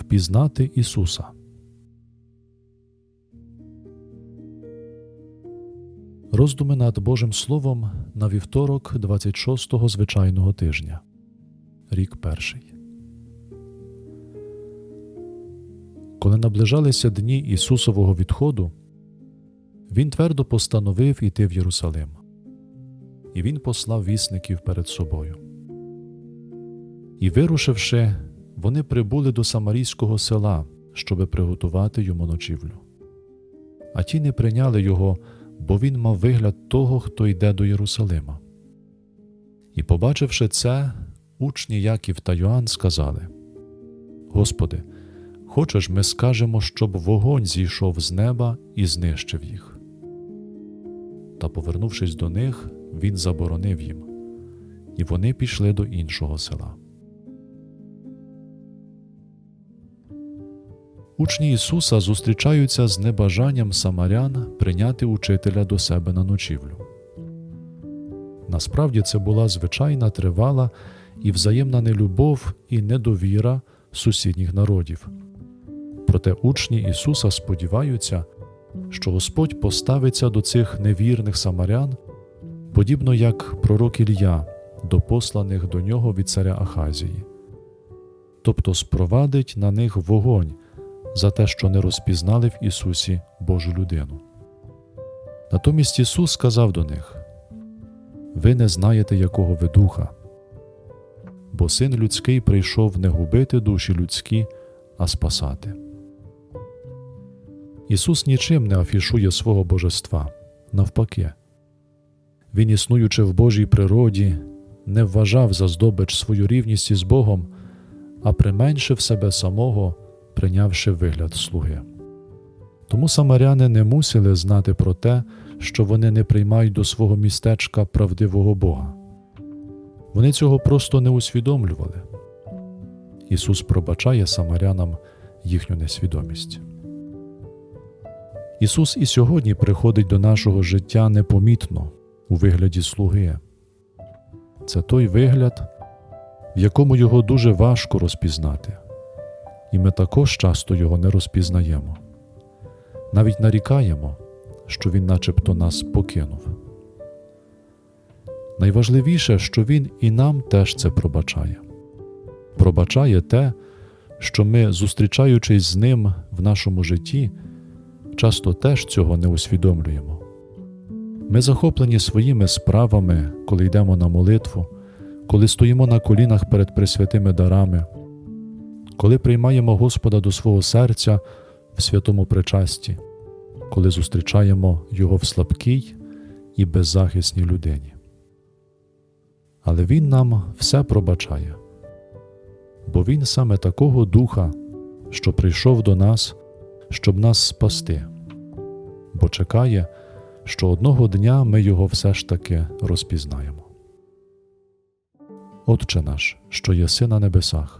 впізнати Ісуса. Роздуми над Божим Словом на вівторок 26-го звичайного тижня. Рік перший. Коли наближалися дні Ісусового відходу, Він твердо постановив іти в Єрусалим, і Він послав вісників перед собою. І, вирушивши, вони прибули до Самарійського села, щоби приготувати йому ночівлю. А ті не прийняли його, бо він мав вигляд того, хто йде до Єрусалима. І, побачивши це, учні Яків та Йоанн сказали: Господи, хочеш, ми скажемо, щоб вогонь зійшов з неба і знищив їх. Та, повернувшись до них, він заборонив їм, і вони пішли до іншого села. Учні Ісуса зустрічаються з небажанням самарян прийняти учителя до себе на ночівлю. Насправді це була звичайна тривала і взаємна нелюбов і недовіра сусідніх народів. Проте учні Ісуса сподіваються, що Господь поставиться до цих невірних самарян, подібно як пророк Ілля до посланих до нього від царя Ахазії, тобто спровадить на них вогонь за те, що не розпізнали в Ісусі Божу людину. Натомість Ісус сказав до них: Ви не знаєте, якого ви духа, бо син людський прийшов не губити душі людські, а спасати. Ісус нічим не афішує свого божества, навпаки. Він, існуючи в Божій природі, не вважав за здобич свою рівність із Богом, а применшив себе самого прийнявши вигляд слуги. Тому самаряни не мусили знати про те, що вони не приймають до свого містечка правдивого Бога. Вони цього просто не усвідомлювали. Ісус пробачає самарянам їхню несвідомість. Ісус і сьогодні приходить до нашого життя непомітно у вигляді слуги. Це той вигляд, в якому його дуже важко розпізнати і ми також часто його не розпізнаємо, навіть нарікаємо, що Він начебто нас покинув. Найважливіше, що Він і нам теж це пробачає, пробачає те, що ми, зустрічаючись з ним в нашому житті, часто теж цього не усвідомлюємо. Ми захоплені своїми справами, коли йдемо на молитву, коли стоїмо на колінах перед пресвятими дарами коли приймаємо Господа до свого серця в святому причасті, коли зустрічаємо Його в слабкій і беззахисній людині. Але Він нам все пробачає, бо Він саме такого Духа, що прийшов до нас, щоб нас спасти, бо чекає, що одного дня ми його все ж таки розпізнаємо. Отче наш, що єси на небесах